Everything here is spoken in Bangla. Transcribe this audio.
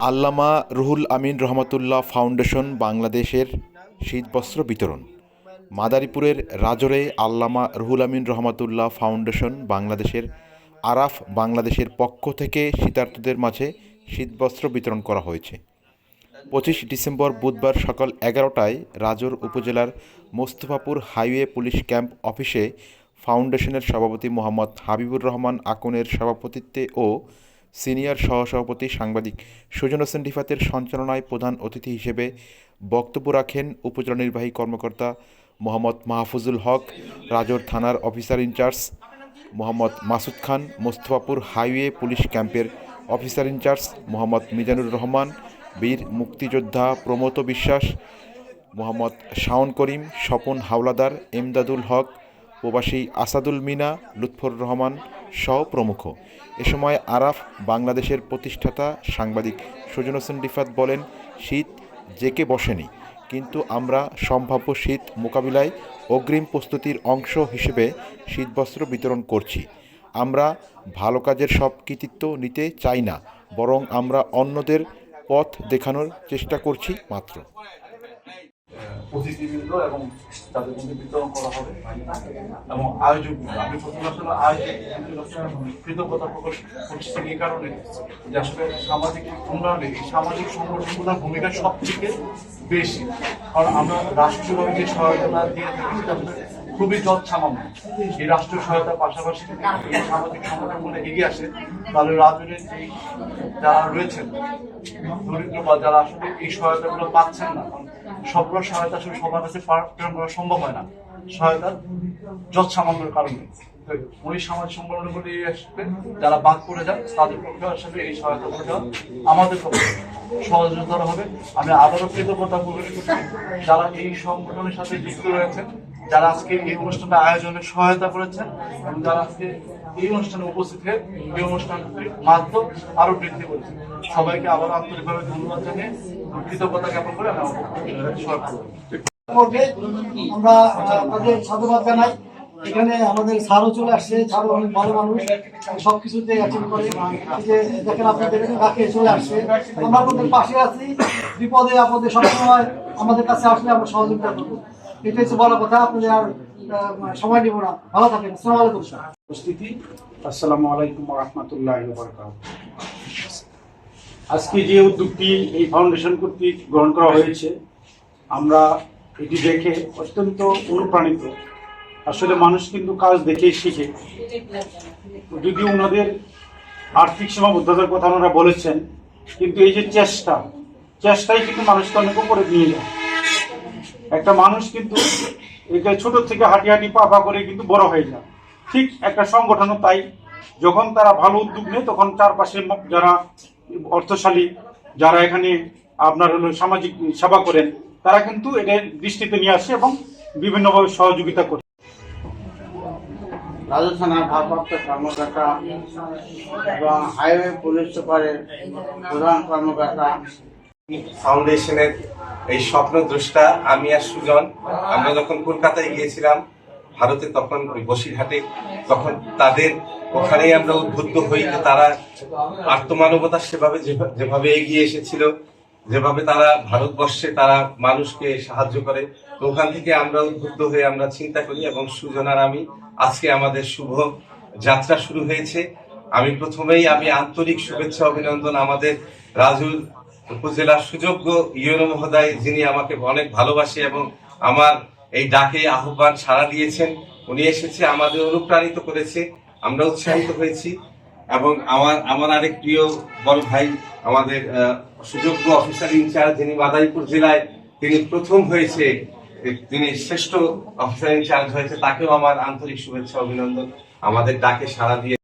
আল্লামা রুহুল আমিন রহমতুল্লাহ ফাউন্ডেশন বাংলাদেশের শীতবস্ত্র বিতরণ। মাদারীপুরের রাজরে আল্লামা রুহুল আমিন রহমতুল্লাহ ফাউন্ডেশন বাংলাদেশের আরাফ বাংলাদেশের পক্ষ থেকে শীতার্থদের মাঝে শীতবস্ত্র বিতরণ করা হয়েছে। পঁচিশ ডিসেম্বর বুধবার সকাল এগারোটায় রাজর উপজেলার মোস্তফাপুর হাইওয়ে পুলিশ ক্যাম্প অফিসে ফাউন্ডেশনের সভাপতি মোহাম্মদ হাবিবুর রহমান, আকনের সভাপতিত্বে ও সিনিয়র সহসভাপতি সাংবাদিক সুজন হোসেন রিফাতের সঞ্চালনায় প্রধান অতিথি হিসেবে বক্তব্য রাখেন উপজেলা নির্বাহী কর্মকর্তা মোহাম্মদ মাহফুজুল হক, রাজর থানার officer in charge Mohammad Masud Khan, Mostafapur highway police ক্যাম্পের officer in charge Mohammad Mizanur Rahman, বীর মুক্তিযোদ্ধা প্রমোত বিশ্বাস, মোহাম্মদ শাওন করিম, স্বপন হাওলাদার, এমদাদুল হক প্রবাসী আসাদুল মিনা, লুৎফর রহমান সহ প্রমুখ। এ সময় আরাফ বাংলাদেশের প্রতিষ্ঠাতা সাংবাদিক সুজন হোসেন রিফাত বলেন, শীত জেকে বসেনি, কিন্তু আমরা সম্ভাব্য শীত মোকাবিলায় অগ্রিম প্রস্তুতির অংশ হিসেবে শীতবস্ত্র বিতরণ করছি। আমরা ভালো কাজের সব কৃতিত্ব নিতে চাই না, বরং আমরা অন্যদের পথ দেখানোর চেষ্টা করছি মাত্র। অতিথিবৃন্দ এবং তাদের মধ্যে বিতরণ করা হবে। এবং আয়োজক, আমি প্রথমে আসলে আয়োজক কৃতজ্ঞতা প্রকাশ করছি এই কারণে যে আসলে সামাজিক উন্নয়নে, এই সামাজিক সংগঠনগুলোর ভূমিকা সবথেকে বেশি। কারণ আমরা রাষ্ট্রীয়ভাবে যে সহায়তা দিয়ে থাকি, সেটা খুবই যৎসামান্য এই রাষ্ট্রীয় সহায়তার পাশাপাশি এই সামাজিক সংগঠনগুলো এগিয়ে আসে, তাহলে রাজনের যে যারা রয়েছেন, দরিদ্র বা যারা আসলে এই সহায়তাগুলো পাচ্ছেন না সবগুলো সহায়তা আসলে সবার কাছে প্রেরণ করা সম্ভব হয় না। সহায়তা যৎ সামান্যের কারণে ওই সামাজিক সংগঠনগুলো আসবে যারা বাদ পড়ে যান, তাদের পক্ষে আসলে এই সহায়তা করে দেওয়া আমাদের পক্ষে সহযোগিতা হবে। আমি আবারও কৃতজ্ঞতা প্রকাশ করছি, যারা এই সংগঠনের সাথে যুক্ত রয়েছেন যারা আজকে এই অনুষ্ঠানটা আয়োজনে সহায়তা করেছেন এবং যারা আজকে এই অনুষ্ঠানে উপস্থিত হয়ে এই অনুষ্ঠানটির মাধ্যম আরও বৃদ্ধি সবাইকে আবার আন্তরিকভাবে ধন্যবাদ জানিয়ে কৃতজ্ঞতা জ্ঞাপন করে আমি আমার এখানে আমাদের স্যারও চলে আসছে, স্যারও অনেক ভালো মানুষ। সবকিছুতে দেখেন আপনাদের কাছে চলে আসছে। আমরা আপনাদের পাশে আছি। বিপদে আপদে সবসময় আমাদের কাছে আসলে আমরা সহযোগিতা করব। এটা হচ্ছে বড় কথা আপনাদের আর সময় না। ভালো থাকেন। আসসালামু আলাইকুম উপস্থিতি, আসসালামু আলাইকুম রহমতুল্লাহ আজকে যে উদ্যোগটি এই ফাউন্ডেশন কর্তৃক গ্রহণ করা হয়েছে, আমরা এটি দেখে অত্যন্ত অনুপ্রাণিত। আসলে মানুষ কিন্তু কাজ দেখেই শিখে। যদিও ওনাদের আর্থিক সীমাবদ্ধতার কথা ওনারা বলেছেন, কিন্তু এই যে চেষ্টা, চেষ্টাই কিন্তু মানুষকে অনেক উপরে নিয়ে যায়। একটা মানুষ কিন্তু এটা ছোট থেকে হাঁটি হাঁটি পা পা করে কিন্তু বড় হয়ে যায়। ঠিক একটা সংগঠনও তাই। যখন তারা ভালো উদ্যোগ নেয়, তখন চারপাশে যারা অর্থশালী, যারা এখানে আপনার হলো সামাজিক সেবা করেন, তারা কিন্তু এটা দৃষ্টিতে নিয়ে আসে এবং বিভিন্নভাবে সহযোগিতা করে। রাজু থানার ভারপ্রাপ্ত কর্মকর্তা এবং হাইওয়ে পুলিশ সুপারের প্রধান কর্মকর্তা ফাউন্ডেশনের এই স্বপ্ন দ্রষ্টা আমি আর সুজন, আমরা যখন কলকাতায় গিয়েছিলাম, ভারতে তখন ওই বসিরহাটে, তখন তাদের ওখানেই আমরা উদ্বুদ্ধ হই যে তারা আত্মমানবতার সেভাবে যেভা- যেভাবে এগিয়ে এসেছিল, যেভাবে তারা ভারতবর্ষে তারা মানুষকে সাহায্য করে ওখান থেকে আমরা উদ্বুদ্ধ হয়ে আমরা চিন্তা করি এবং সুজন আর আমি আজকে আমাদের শুভ যাত্রা শুরু হয়েছে। আমি প্রথমেই আমি আন্তরিক শুভেচ্ছা, অভিনন্দন আমাদের রাজুর উপজেলার সুযোগ্য ইউনো মহোদয়, যিনি আমাকে অনেক ভালোবাসে এবং আমার এই ডাকে আহ্বান সাড়া দিয়েছেন, উনি এসেছে আমাদের অনুপ্রাণিত করেছে, আমরা উৎসাহিত হয়েছি। এবং আমার আমার আরেক প্রিয় বড় ভাই, আমাদের সুযোগ্য অফিসার ইনচার্জ যিনি মাদারীপুর জেলায় তিনি প্রথম হয়েছে তিনি শ্রেষ্ঠ অফিসার ইনচার্জ হয়েছে, তাকেও আমার আন্তরিক শুভেচ্ছা, অভিনন্দন। আমাদের ডাকে সাড়া দিয়ে